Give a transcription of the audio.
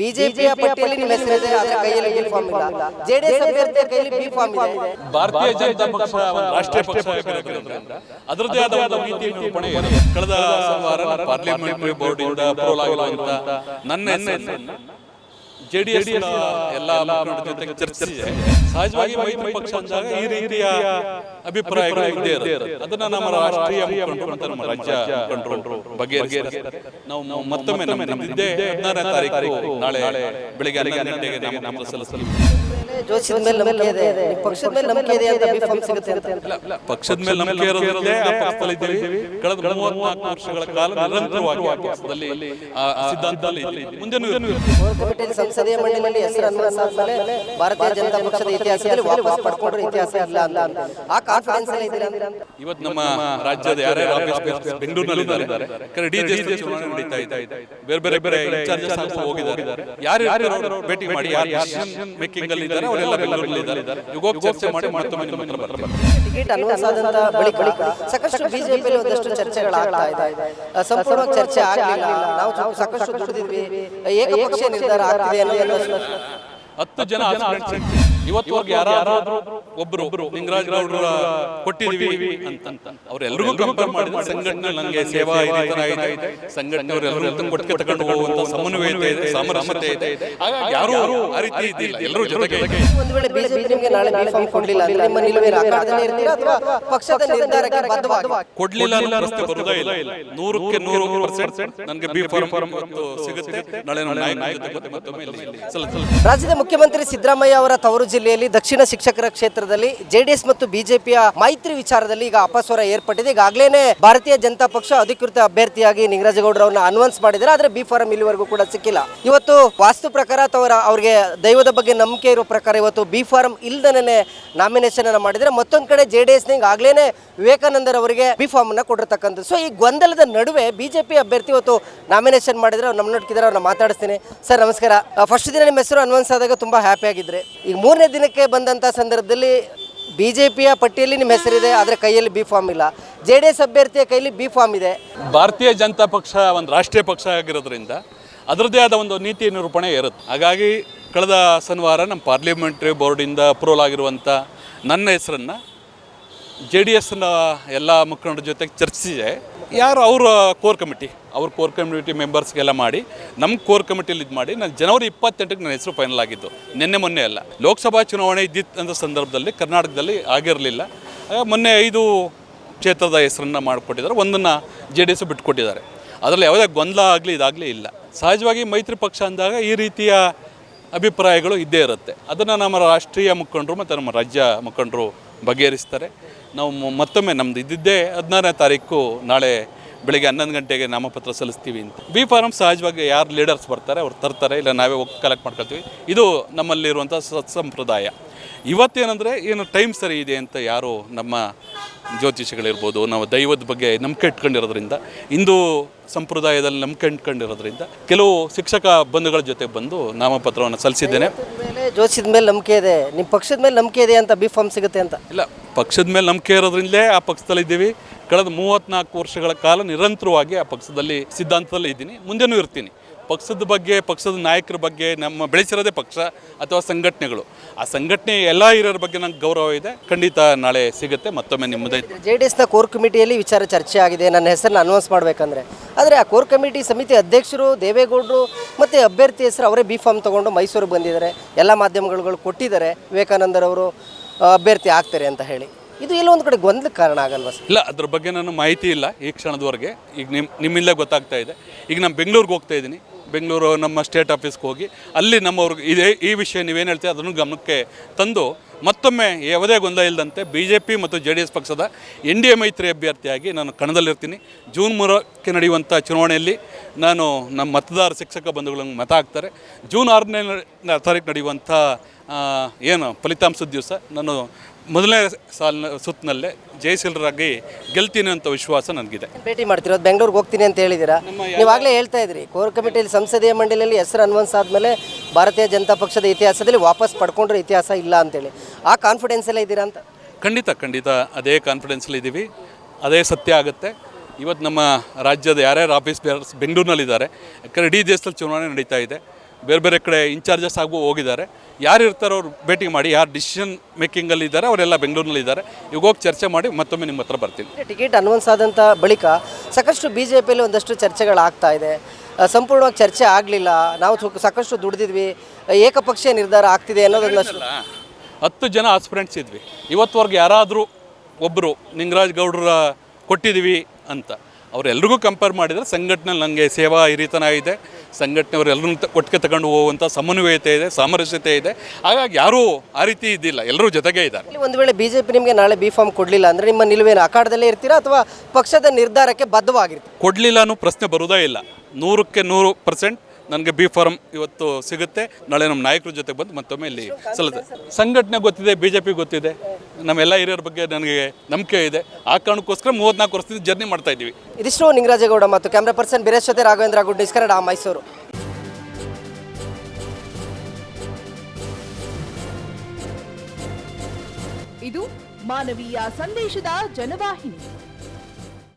ಬಿಜೆಪಿಯ ಪಟ್ಟಿಯಲ್ಲಿ ನಿಮ್ಮ ಹೆಸರಿದೆ ಅದರ ಕೈಯಲ್ಲಿ ಬಿ ಫಾರ್ಮ್ ಇಲ್ಲ. ಜೆಡಿಎಸ್ ಅಭ್ಯರ್ಥಿಯ ಕೈಯಲ್ಲಿ ಬಿ ಫಾರ್ಮ್ ಇದೆ. ಭಾರತೀಯ ಜನತಾ ಪಕ್ಷ ಒಂದು ರಾಷ್ಟ್ರೀಯ ಪಕ್ಷ ಅದರದ್ದೇ ಆದ ಒಂದು ನೀತಿ ನಿರೂಪಣೆ. ಕಳೆದ ಸೋಮವಾರ ಪಾರ್ಲಿಮೆಂಟರಿ ಬೋರ್ಡ್ ಇಂದ ಅಪ್ರೂವಲ್ ಆಗಿರುವಂತ ನನ್ನ ಹೆಸರನ್ನ ಜೆಡಿಎಸ್ ಎಲ್ಲ ಮುಖಂಡರ ಜೊತೆಗೆ ಚರ್ಚಿಸಿದೆ ಸಹಜವಾಗಿ ಮೈತ್ರಿ ಪಕ್ಷ ಅಂದಾಗ ಈ ರೀತಿಯ ಅಭಿಪ್ರಾಯಗಳು ಇದ್ದೇ ಇರುತ್ತೆ. ಅದನ್ನ ನಮ್ಮ ರಾಷ್ಟ್ರೀಯ ಮುಖಂಡರು ಮತ್ತು ನಮ್ಮ ರಾಜ್ಯ ಮುಖಂಡರು ಬಗೆಹರಿಸ್ತಾರೆ ನಾವು ಮತ್ತೊಮ್ಮೆ ನಮ್ಮ ನಮ್ದಿದ್ದೇ ಹದಿನಾರನೇ ತಾರೀಕು ನಾಳೆ ಬೆಳಿಗ್ಗೆ ಹನ್ನೊಂದು ಗಂಟೆಗೆ ನಾಮಪತ್ರ ಸಲ್ಲಿಸಲು ಜೋಶಿದ ಮೇಲೆ ನಂಬಿಕೆ ಇದೆ. ಪಕ್ಷದ ಮೇಲೆ ನಂಬಿಕೆ ಇದೆ ಅಂತ ಬಿ ಫಾರ್ಮ್ ಸಿಗುತ್ತೆ ಅಂತ. ಇಲ್ಲ, ಪಕ್ಷದ ಮೇಲೆ ನಂಬಿಕೆ ಇರೋದ್ರಲ್ಲೇ ಆ ಪಕ್ಷದಲ್ಲಿ ಇದ್ದೀವಿ. ಕಳೆದ ಮೂವತ್ನಾಲ್ಕು ವರ್ಷಗಳ ಕಾಲ ನಿರಂತರವಾಗಿ ಆ ಪಕ್ಷದಲ್ಲಿ ಆ ಸಿದ್ಧಾಂತದಲ್ಲಿ ಇದ್ದೀವಿ. ಮುಂದೆನೂ ಇರ್ತೀವಿ. ಕೋರ್ ಸಂಸದೀಯ ಮಂಡಳಿಯಲ್ಲಿ ಹೆಸರು ಅನ್ವಯಿಸ ಆದ್ಮೇಲೆ ಭಾರತೀಯ ಜನತಾ ಪಕ್ಷದ ಇತಿಹಾಸದಲ್ಲಿ ವಾಪಸ್ ಪಡ್ಕೊಂಡ್ರೆ ಇತಿಹಾಸ ಇಲ್ಲ ಅಂತ. ಆ ಕಾನ್ಫಿಡೆನ್ಸ್ ಅಲ್ಲಿ ಇದ್ದೀರಾ? ಅಂತ ಇವತ್ತು ನಮ್ಮ ರಾಜ್ಯದ ಯಾರೇ ಆಫೀಸ್ ಬೆಂಗಳೂರಿನಲ್ಲಿ ಇದ್ದಾರೆ ಯಾಕಂದ್ರೆ ಡಿ ಜೆ ಚುನಾವಣೆ ನಡೀತಾ ಇದೆ. ಬೇರೆ ಬೇರೆ ಬೇರೆ ಇನ್ಚಾರ್ಜಸ್ ಹೋಗಿದ್ದಾರೆ. ಯಾರು ಯಾರು ಭೇಟಿ ಮಾಡಿ ಯಾರು ಮೇಕಿಂಗ್ ಅಲ್ಲಿ ಇದ್ದಾರೆ? ಟಿಕೆಟ್ ಅನೌನ್ಸ್ ಆದಂತ ಬಳಿಕ ಸಾಕಷ್ಟು ಬಿಜೆಪಿಯಲ್ಲಿ ಒಂದಷ್ಟು ಚರ್ಚೆಗಳಾಗ್ತಾ ಇದೆ. ಅಹ್, ಸಂಪೂರ್ಣವಾಗಿ ಚರ್ಚೆ ಆಗಲಿಲ್ಲ. ನಾವು ಸಾಕಷ್ಟು ದುಡಿದಿದ್ವಿ ಏಕಪಕ್ಷೀಯ ನಿರ್ಧಾರ ಆಗ್ತಿದೆ ಅನ್ನೋದನ್ನ ಹತ್ತು ಜನ ಇವತ್ತವರೆಗೆ ಯಾರಾದ್ರೂ ಒಬ್ರು ಲಿಂಗರಾಜ್ ಗೌಡ್ರ ಕೊಟ್ಟಿದೀವಿ ಅಂತ ಅವರೆಲ್ಲರಿಗೂ ಕಂಪೇರ್ ಮಾಡಿದ್ರೆ. ಸಂಘಟನೆ ನನಗೆ ಸೇವಾ ಇದೆ ಸಂಘಟನೆ ಅವರೆಲ್ಲರೂ ಒಟ್ಟಿಗೆ ತಗೊಂಡು ಹೋಗುವಂತ ಸಮನ್ವಯ ಇದೆ ಸಾಮರಸ್ಯತೆ ಇದೆ. ಹಾಗಾಗಿ ಯಾರು ಆ ರೀತಿ ಇದ್ದಿಲ್ಲ. ಎಲ್ಲರೂ ಜೊತೆಗೆ ಒಂದು ವೇಳೆ ಬಿಜೆಪಿ ನಿಮಗೆ ನಾಳೆ ಬಿ ಫಾರ್ಮ್ ಕೊಡ್ಲಿಲ್ಲ ಅಂದ್ರೆ ನಿಮ್ಮ ನಿಲುವೇ ರಾಜಕಾರಣದಲ್ಲಿ ಇರ್ತೀರಾ ಅಥವಾ ಪಕ್ಷದ ನಿರ್ಧಾರಕ್ಕೆ ಬದ್ಧವಾಗಿ. ಕೊಡ್ಲಿಲ್ಲ ಅನ್ನೋ ಪ್ರಶ್ನೆ ಬರುವುದೇ ಇಲ್ಲ. ನೂರಕ್ಕೆ ನೂರು ಪರ್ಸೆಂಟ್ ನನಗೆ ಬಿ ಫಾರ್ಮ್ ಸಿಗುತ್ತೆ. ನಾಳೆ ನಾಳೆ ನಾಯಕ ಜೊತೆ ಮತ್ತೆ ಮತ್ತೊಮ್ಮೆ ರಾಜ್ಯದ ಮುಖ್ಯಮಂತ್ರಿ ಸಿದ್ದರಾಮಯ್ಯ ಅವರ ತವರು ಜಿಲ್ಲೆಯಲ್ಲಿ ದಕ್ಷಿಣ ಶಿಕ್ಷಕರ ಕ್ಷೇತ್ರದಲ್ಲಿ ಜೆಡಿಎಸ್ ಮತ್ತು ಬಿಜೆಪಿಯ ಮೈತ್ರಿ ವಿಚಾರದಲ್ಲಿ ಈಗ ಅಪಸ್ವರ ಏರ್ಪಟ್ಟಿದೆ. ಈಗಾಗಲೇ ಭಾರತೀಯ ಜನತಾ ಪಕ್ಷ ಅಧಿಕೃತ ಅಭ್ಯರ್ಥಿಯಾಗಿ ನಿಂಗರಾಜಗೌಡರ ಅವರನ್ನ ಅನ್ವನ್ಸ್ ಮಾಡಿದ್ದಾರೆ. ಆದ್ರೆ ಬಿ ಫಾರಂ ಇಲ್ಲಿವರೆಗೂ ಕೂಡ ಸಿಕ್ಕಿಲ್ಲ. ಇವತ್ತು ವಾಸ್ತು ಪ್ರಕಾರ ಅಥವಾ ಅವರಿಗೆ ದೈವದ ಬಗ್ಗೆ ನಂಬಿಕೆ ಇರೋ ಪ್ರಕಾರ ಇವತ್ತು ಬಿ ಫಾರಂ ಇಲ್ದನೇ ನಾಮಿನೇಷನ್ ಅನ್ನ ಮಾಡಿದ್ರೆ ಮತ್ತೊಂದು ಕಡೆ ಜೆಡಿಎಸ್ ಈಗಾಗಲೇ ವಿವೇಕಾನಂದರ್ ಅವರಿಗೆ ಬಿ ಫಾರ್ಮ್ ಅನ್ನ ಕೊಟ್ಟಿರ್ತಕ್ಕಂಥದ್ದು. ಸೊ ಈ ಗೊಂದಲದ ನಡುವೆ ಬಿಜೆಪಿ ಅಭ್ಯರ್ಥಿ ಇವತ್ತು ನಾಮಿನೇಷನ್ ಮಾಡಿದ್ರೆ ಅವ್ರು ನಮ್ಮ ನೋಡ್ಕಿದ್ರೆ ಅವ್ರನ್ನ ಮಾತಾಡಿಸ್ತೀನಿ. ಸರ್ ನಮಸ್ಕಾರ. ಫಸ್ಟ್ ದಿನ ನಿಮ್ಮ ಹೆಸರು ಅನ್ವನ್ಸ್ ಆದಾಗ ತುಂಬಾ ಹ್ಯಾಪಿ ಆಗಿದ್ರೆ. ಈಗ ಮೂರನೇ ದಿನಕ್ಕೆ ಬಂದಂಥ ಸಂದರ್ಭದಲ್ಲಿ ಬಿ ಜೆ ಪಿಯ ಪಟ್ಟಿಯಲ್ಲಿ ನಿಮ್ಮ ಹೆಸರಿದೆ, ಆದರೆ ಕೈಯಲ್ಲಿ ಬಿ ಫಾರ್ಮ್ ಇಲ್ಲ. ಜೆ ಡಿ ಎಸ್ ಅಭ್ಯರ್ಥಿಯ ಕೈಯಲ್ಲಿ ಬಿ ಫಾರ್ಮ್ ಇದೆ. ಭಾರತೀಯ ಜನತಾ ಪಕ್ಷ ಒಂದು ರಾಷ್ಟ್ರೀಯ ಪಕ್ಷ ಆಗಿರೋದ್ರಿಂದ ಅದರದ್ದೇ ಆದ ಒಂದು ನೀತಿ ನಿರೂಪಣೆ ಇರುತ್ತೆ. ಹಾಗಾಗಿ ಕಳೆದ ಶನಿವಾರ ನಮ್ಮ ಪಾರ್ಲಿಮೆಂಟ್ರಿ ಬೋರ್ಡಿಂದ ಅಪ್ರೂವಲ್ ಆಗಿರುವಂಥ ನನ್ನ ಹೆಸರನ್ನು ಜೆ ಡಿ ಎಸ್ನ ಎಲ್ಲ ಮುಖಂಡರ ಜೊತೆಗೆ ಚರ್ಚಿಸಿದೆ. ಯಾರು ಅವರ ಕೋರ್ ಕಮಿಟಿ? ಅವ್ರ ಕೋರ್ ಕಮಿಟಿ ಮೆಂಬರ್ಸ್ಗೆಲ್ಲ ಮಾಡಿ, ನಮ್ಮ ಕೋರ್ ಕಮಿಟಿಲಿ ಇದು ಮಾಡಿ ನಾನು ಜನವರಿ ಇಪ್ಪತ್ತೆಂಟಕ್ಕೆ ನನ್ನ ಹೆಸರು ಫೈನಲ್ ಆಗಿದ್ದು. ನಿನ್ನೆ ಮೊನ್ನೆ ಅಲ್ಲ. ಲೋಕಸಭಾ ಚುನಾವಣೆ ಇದ್ದಿದ್ದಂಥ ಸಂದರ್ಭದಲ್ಲಿ ಕರ್ನಾಟಕದಲ್ಲಿ ಆಗಿರಲಿಲ್ಲ. ಆಗ ಮೊನ್ನೆ ಐದು ಕ್ಷೇತ್ರದ ಹೆಸರನ್ನು ಮಾಡಿಕೊಟ್ಟಿದ್ದಾರೆ. ಒಂದನ್ನು ಜೆ ಡಿ ಎಸ್ ಬಿಟ್ಕೊಟ್ಟಿದ್ದಾರೆ. ಅದರಲ್ಲಿ ಯಾವುದೇ ಗೊಂದಲ ಆಗಲಿ ಇದಾಗಲಿ ಇಲ್ಲ. ಸಹಜವಾಗಿ ಮೈತ್ರಿ ಪಕ್ಷ ಅಂದಾಗ ಈ ರೀತಿಯ ಅಭಿಪ್ರಾಯಗಳು ಇದ್ದೇ ಇರುತ್ತೆ. ಅದನ್ನು ನಮ್ಮ ರಾಷ್ಟ್ರೀಯ ಮುಖಂಡರು ಮತ್ತು ನಮ್ಮ ರಾಜ್ಯ ಮುಖಂಡರು ಬಗೆಹರಿಸ್ತಾರೆ. ನಾವು ಮತ್ತೊಮ್ಮೆ ನಮ್ದು ಇದ್ದಿದ್ದೇ ಹದಿನಾರನೇ ತಾರೀಕು ನಾಳೆ ಬೆಳಿಗ್ಗೆ ಹನ್ನೊಂದು ಗಂಟೆಗೆ ನಾಮಪತ್ರ ಸಲ್ಲಿಸ್ತೀವಿ ಅಂತ. ಬಿ ಫಾರಂ ಸಹಜವಾಗಿ ಯಾರು ಲೀಡರ್ಸ್ ಬರ್ತಾರೆ, ಅವ್ರು ತರ್ತಾರೆ, ಇಲ್ಲ ನಾವೇ ಹೋಗಿ ಕಲೆಕ್ಟ್ ಮಾಡ್ಕೊಳ್ತೀವಿ. ಇದು ನಮ್ಮಲ್ಲಿರುವಂಥ ಸತ್ಸಂಪ್ರದಾಯ. ಇವತ್ತೇನಂದರೆ, ಏನು ಟೈಮ್ ಸರಿ ಇದೆ ಅಂತ ಯಾರು ನಮ್ಮ ಜ್ಯೋತಿಷಿಗಳಿರ್ಬೋದು, ನಾವು ದೈವದ ಬಗ್ಗೆ ನಂಬಿಕೆ ಇಟ್ಕೊಂಡಿರೋದ್ರಿಂದ, ಹಿಂದೂ ಸಂಪ್ರದಾಯದಲ್ಲಿ ನಂಬಿಕೆ ಇಟ್ಕೊಂಡಿರೋದ್ರಿಂದ, ಕೆಲವು ಶಿಕ್ಷಕ ಬಂಧುಗಳ ಜೊತೆ ಬಂದು ನಾಮಪತ್ರವನ್ನು ಸಲ್ಲಿಸಿದ್ದೇನೆ. ಜೋಶಿದ ಮೇಲೆ ನಂಬಿಕೆ ಇದೆ ನಿಮ್ಮ ಪಕ್ಷದ ಮೇಲೆ ನಂಬಿಕೆ ಇದೆ ಅಂತ ಬಿ ಫಾರ್ಮ್ ಸಿಗುತ್ತೆ ಅಂತ. ಇಲ್ಲ, ಪಕ್ಷದ ಮೇಲೆ ನಂಬಿಕೆ ಇರೋದ್ರಿಂದಲೇ ಆ ಪಕ್ಷದಲ್ಲಿ ಇದ್ದೀವಿ. ಕಳೆದ ಮೂವತ್ತ್ನಾಲ್ಕು ವರ್ಷಗಳ ಕಾಲ ನಿರಂತರವಾಗಿ ಆ ಪಕ್ಷದಲ್ಲಿ ಸಿದ್ಧಾಂತದಲ್ಲಿ ಇದ್ದೀನಿ. ಮುಂದೆನೂ ಇರ್ತೀನಿ. ಪಕ್ಷದ ಬಗ್ಗೆ ಪಕ್ಷದ ನಾಯಕರ ಬಗ್ಗೆ ನಮ್ಮ ಬೆಳೆಸಿರೋದೇ ಪಕ್ಷ ಅಥವಾ ಸಂಘಟನೆಗಳು. ಆ ಸಂಘಟನೆ ಎಲ್ಲ ಇರೋರ ಬಗ್ಗೆ ನಂಗೆ ಗೌರವ ಇದೆ. ಖಂಡಿತ ನಾಳೆ ಸಿಗುತ್ತೆ. ಮತ್ತೊಮ್ಮೆ ನಿಮ್ಮದೇ ಜೆ ಡಿ ಎಸ್ನ ಕೋರ್ ಕಮಿಟಿಯಲ್ಲಿ ವಿಚಾರ ಚರ್ಚೆ ಆಗಿದೆ. ನನ್ನ ಹೆಸರನ್ನ ಅನೌನ್ಸ್ ಮಾಡಬೇಕಂದ್ರೆ. ಆದರೆ ಆ ಕೋರ್ ಕಮಿಟಿ ಸಮಿತಿ ಅಧ್ಯಕ್ಷರು ದೇವೇಗೌಡರು ಮತ್ತು ಅಭ್ಯರ್ಥಿ ಹೆಸರು ಅವರೇ ಬಿ ಫಾರ್ಮ್ ತೊಗೊಂಡು ಮೈಸೂರಿಗೆ ಬಂದಿದ್ದಾರೆ. ಎಲ್ಲ ಮಾಧ್ಯಮಗಳು ಕೊಟ್ಟಿದ್ದಾರೆ. ವಿವೇಕಾನಂದರವರು ಅಭ್ಯರ್ಥಿ ಆಗ್ತಾರೆ ಅಂತ ಹೇಳಿ. ಇದು ಎಲ್ಲ ಒಂದು ಕಡೆ ಗೊಂದಲಕ್ಕೆ ಕಾರಣ ಆಗಲ್ವಾ ಸರ್? ಇಲ್ಲ ಅದ್ರ ಬಗ್ಗೆ ನಾನು ಮಾಹಿತಿ ಇಲ್ಲ ಈ ಕ್ಷಣದವರೆಗೆ. ಈಗ ನಿಮ್ಮ ನಿಮ್ಮಿಂದ ಗೊತ್ತಾಗ್ತಾ ಇದೆ. ಈಗ ನಾನು ಬೆಂಗಳೂರಿಗೆ ಹೋಗ್ತಾ ಇದ್ದೀನಿ. ಬೆಂಗಳೂರು ನಮ್ಮ ಸ್ಟೇಟ್ ಆಫೀಸ್ಗೆ ಹೋಗಿ, ಅಲ್ಲಿ ನಮ್ಮವ್ರಿಗೆ ಇದೇ, ಈ ವಿಷಯ ನೀವೇನು ಹೇಳ್ತೀವಿ ಅದನ್ನು ಗಮನಕ್ಕೆ ತಂದು ಮತ್ತೊಮ್ಮೆ ಯಾವುದೇ ಗೊಂದಲ ಇಲ್ಲದಂತೆ ಬಿ ಜೆ ಪಿ ಮತ್ತು ಜೆ ಡಿ ಎಸ್ ಪಕ್ಷದ ಎನ್ ಡಿ ಎ ಮೈತ್ರಿ ಅಭ್ಯರ್ಥಿಯಾಗಿ ನಾನು ಕಣದಲ್ಲಿರ್ತೀನಿ. ಜೂನ್ ಮೂರಕ್ಕೆ ನಡೆಯುವಂಥ ಚುನಾವಣೆಯಲ್ಲಿ ನಾನು ನಮ್ಮ ಮತದಾರ ಶಿಕ್ಷಕ ಬಂಧುಗಳನ್ನು ಮತ ಹಾಕ್ತಾರೆ. ಜೂನ್ ಆರನೇ ತಾರೀಕು ನಡೆಯುವಂಥ ಏನು ಫಲಿತಾಂಶದ ದಿವಸ ನಾನು ಮೊದಲನೇ ಸಾಲಿನ ಸುತ್ತಿನಲ್ಲೇ ಜಯಶೀಲರಾಗಿ ಗೆಲ್ತೀನಿ ಅಂತ ವಿಶ್ವಾಸ ನನಗಿದೆ. ಭೇಟಿ ಮಾಡ್ತಿರೋದು ಬೆಂಗಳೂರಿಗೆ ಹೋಗ್ತೀನಿ ಅಂತ ಹೇಳಿದ್ದೀರಾ ನೀವಾಗಲೇ ಹೇಳ್ತಾ ಇದ್ರಿ ಕೋರ್ ಕಮಿಟಿಯಲ್ಲಿ ಸಂಸದೀಯ ಮಂಡಳಿಯಲ್ಲಿ ಹೆಸರು ಅನ್ವನ್ಸ್ ಆದಮೇಲೆ ಭಾರತೀಯ ಜನತಾ ಪಕ್ಷದ ಇತಿಹಾಸದಲ್ಲಿ ವಾಪಸ್ ಪಡ್ಕೊಂಡ್ರೆ ಇತಿಹಾಸ ಇಲ್ಲ ಅಂತೇಳಿ. ಆ ಕಾನ್ಫಿಡೆನ್ಸ್ ಎಲ್ಲ ಇದ್ದೀರಾ ಅಂತ? ಖಂಡಿತ ಖಂಡಿತ ಅದೇ ಕಾನ್ಫಿಡೆನ್ಸಲ್ಲಿ ಇದ್ದೀವಿ ಅದೇ ಸತ್ಯ ಆಗುತ್ತೆ. ಇವತ್ತು ನಮ್ಮ ರಾಜ್ಯದ ಯಾರ್ಯಾರು ಆಫೀಸ್ ಬೇರೆ ಬೆಂಗಳೂರಿನಲ್ಲಿದ್ದಾರೆ ಯಾಕಂದರೆ ಇಡೀ ದೇಶದಲ್ಲಿ ಚುನಾವಣೆ ನಡೀತಾ ಇದೆ. ಬೇರೆ ಬೇರೆ ಕಡೆ ಇನ್ಚಾರ್ಜಸ್ ಆಗು ಹೋಗಿದ್ದಾರೆ. ಯಾರು ಇರ್ತಾರೋ ಅವ್ರು ಭೇಟಿ ಮಾಡಿ ಯಾರು ಡಿಸಿಷನ್ ಮೇಕಿಂಗಲ್ಲಿ ಇದ್ದಾರೆ ಅವರೆಲ್ಲ ಬೆಂಗಳೂರಿನಲ್ಲಿ ಇದ್ದಾರೆ. ಈಗ ಹೋಗಿ ಚರ್ಚೆ ಮಾಡಿ ಮತ್ತೊಮ್ಮೆ ನಿಮ್ಮ ಹತ್ರ ಬರ್ತೀನಿ. ಟಿಕೆಟ್ ಅನೌನ್ಸ್ ಆದಂಥ ಬಳಿಕ ಸಾಕಷ್ಟು ಬಿ ಜೆ ಪಿಯಲ್ಲಿ ಒಂದಷ್ಟು ಚರ್ಚೆಗಳಾಗ್ತಾ ಇದೆ ಸಂಪೂರ್ಣವಾಗಿ ಚರ್ಚೆ ಆಗಲಿಲ್ಲ. ನಾವು ಸಾಕಷ್ಟು ದುಡಿದಿದ್ವಿ. ಏಕಪಕ್ಷೀಯ ನಿರ್ಧಾರ ಆಗ್ತಿದೆ ಅನ್ನೋದೊಂದಷ್ಟು ಹತ್ತು ಜನ ಆಸ್ಪಿರೆಂಟ್ಸ್ ಇದ್ವಿ. ಇವತ್ತುವರೆಗೆ ಯಾರಾದರೂ ಒಬ್ಬರು ನಿಂಗರಾಜ್ ಗೌಡ್ರ ಕೊಟ್ಟಿದ್ದೀವಿ ಅಂತ. ಅವರೆಲ್ರಿಗೂ ಕಂಪೇರ್ ಮಾಡಿದರೆ ಸಂಘಟನೆ ನನಗೆ ಸೇವಾ ಹಿರಿತನ ಇದೆ. ಸಂಘಟನೆಯವರೆಲ್ಲರೂ ಒಟ್ಟಿಗೆ ತಗೊಂಡು ಹೋಗುವಂಥ ಸಮನ್ವಯತೆ ಇದೆ ಸಾಮರಸ್ಯತೆ ಇದೆ. ಹಾಗಾಗಿ ಯಾರೂ ಆ ರೀತಿ ಇದ್ದಿಲ್ಲ. ಎಲ್ಲರೂ ಜೊತೆಗೇ ಇದ್ದಾರೆ. ಇಲ್ಲಿ ಒಂದು ವೇಳೆ ಬಿಜೆಪಿ ನಿಮಗೆ ನಾಳೆ ಬಿ ಫಾರ್ಮ್ ಕೊಡಲಿಲ್ಲ ಅಂದರೆ ನಿಮ್ಮ ನಿಲುವೇನು ಅಖಾಡದಲ್ಲೇ ಇರ್ತೀರಾ ಅಥವಾ ಪಕ್ಷದ ನಿರ್ಧಾರಕ್ಕೆ ಬದ್ಧವಾಗಿರ್ತೀರಾ? ಕೊಡಲಿಲ್ಲ ಅನ್ನೋ ಪ್ರಶ್ನೆ ಬರೋದೇ ಇಲ್ಲ. ನೂರಕ್ಕೆ ನೂರು ಪರ್ಸೆಂಟ್ ನನಗೆ ಬಿ ಫಾರ್ಮ್ ಇವತ್ತು ಸಿಗುತ್ತೆ. ನಾಳೆ ನಮ್ಮ ನಾಯಕರ ಜೊತೆ ಬಂದು ಮತ್ತೊಮ್ಮೆ ಇಲ್ಲಿ ಸಲ್ಲುತ್ತೆ ಸಂಘಟನೆ ಗೊತ್ತಿದೆ ಬಿ ಜೆ ಪಿ ಗೊತ್ತಿದೆ. ನಮ್ಮೆಲ್ಲ ಹಿರಿಯರ ಬಗ್ಗೆ ನನಗೆ ನಂಬಿಕೆ ಇದೆ. ಆ ಕಾರಣಕ್ಕೋಸ್ಕರ ಮೂವತ್ನಾಲ್ಕು ವರ್ಷದಿಂದ ಜರ್ನಿ ಮಾಡ್ತಾ ಇದ್ದೀವಿ. ಇದಿಷ್ಟು ನಿಂಗರಾಜೇಗೌಡ ಮತ್ತು ಕ್ಯಾಮ್ರಾ ಪರ್ಸನ್ ಬಿರೇಶ್ ಜೊತೆ ರಾಘವೇಂದ್ರ ಗುಡ್ ನ್ಯೂಸ್ ಕನ್ನಡ ಮೈಸೂರು. ಇದು ಮಾನವೀಯ ಸಂದೇಶದ ಜನವಾಹಿನಿ.